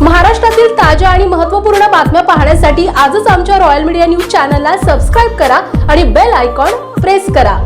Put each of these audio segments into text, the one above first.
महाराष्ट्रातील ताज्या आणि महत्त्वपूर्ण बातम्या पाहण्यासाठी आजच आमच्या रॉयल मीडिया न्यूज चॅनलला सबस्क्राईब करा आणि बेल आयकॉन प्रेस करा.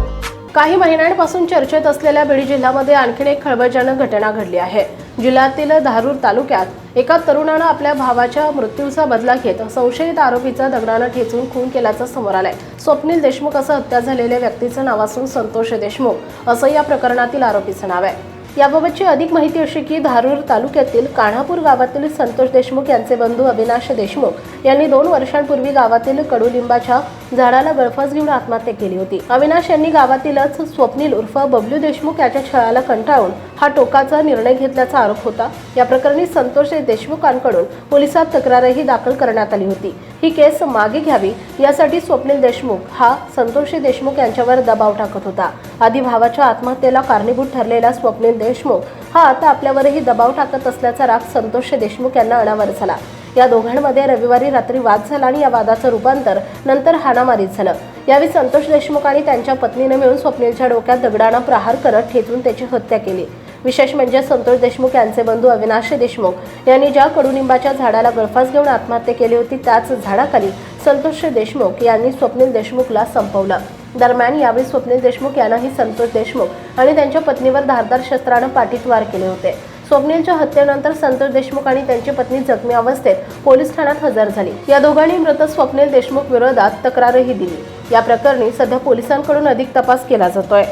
काही महिन्यांपासून चर्चेत असलेल्या बीड जिल्ह्यामध्ये आणखीन एक खळबळजनक घटना घडली आहे. जिल्ह्यातील धारूर तालुक्यात एका तरुणानं आपल्या भावाच्या मृत्यूचा बदला घेत संशयित आरोपीचा दगडानं ठेचून खून केल्याचं समोर आलंय. स्वप्नील देशमुख असं हत्या झालेल्या व्यक्तीचं नाव असून संतोष देशमुख असं या प्रकरणातील आरोपीचं नाव आहे. याबाबतची अधिक माहिती अशी की धारूर तालुक्यातील कान्हापूर गावातील संतोष देशमुख यांचे बंधू अविनाश देशमुख यांनी दोन वर्षांपूर्वी गावातील कडुलिंबाच्या झाडाला गळफास घेऊन आत्महत्या केली होती. अविनाश यांनी गावातीलच स्वप्नील उर्फ बबलू देशमुख याच्या छळाला कंटाळून हा टोकाचा निर्णय घेतल्याचा आरोप होता. या प्रकरणी संतोष देशमुखांकडून पोलिसात तक्रारही दाखल करण्यात आली होती. ही केस मागे घ्यावी यासाठी स्वप्नील देशमुख हा संतोषी देशमुख यांच्यावर दबाव टाकत होता. आधी भावाच्या आत्महत्येला कारणीभूत ठरलेला स्वप्नील देशमुख हा आता आपल्यावरही दबाव टाकत असल्याचा राग संतोष देशमुख यांना अनावर झाला. या दोघांमध्ये रविवारी रात्री वाद झाला आणि या वादाचं रूपांतर नंतर हाणामारीत झालं. यावेळी संतोष देशमुख आणि त्यांच्या पत्नीने मिळून स्वप्नीलच्या डोक्यात दगडानं प्रहार करत ठेचून त्याची हत्या केली. विशेष म्हणजे संतोष देशमुख यांचे बंधू अविनाश देशमुख यांनी ज्या कडुनिंबाच्या झाडाला गळफास घेऊन आत्महत्या केली होती त्याच झाडाखाली संतोष देशमुख यांनी स्वप्नील देशमुखला संपवलं. दरम्यान यावेळी स्वप्नील देशमुख यांनाही संतोष देशमुख आणि त्यांच्या पत्नीवर धारदार शस्त्रानं पाठीत वार केले होते. स्वप्नीलच्या हत्येनंतर संतोष देशमुख आणि त्यांची पत्नी जखमी अवस्थेत पोलीस ठाण्यात हजर झाली. या दोघांनी मृत स्वप्नील देशमुख विरोधात तक्रारही दिली. या प्रकरणी सध्या पोलिसांकडून अधिक तपास केला जातोय.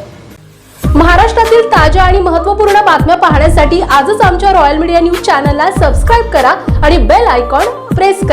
महाराष्ट्रातील ताज्या आणि महत्त्वपूर्ण बातम्या पाहण्यासाठी आजच आमच्या रॉयल मीडिया न्यूज चॅनलला सबस्क्राईब करा आणि बेल आयकॉन प्रेस करा.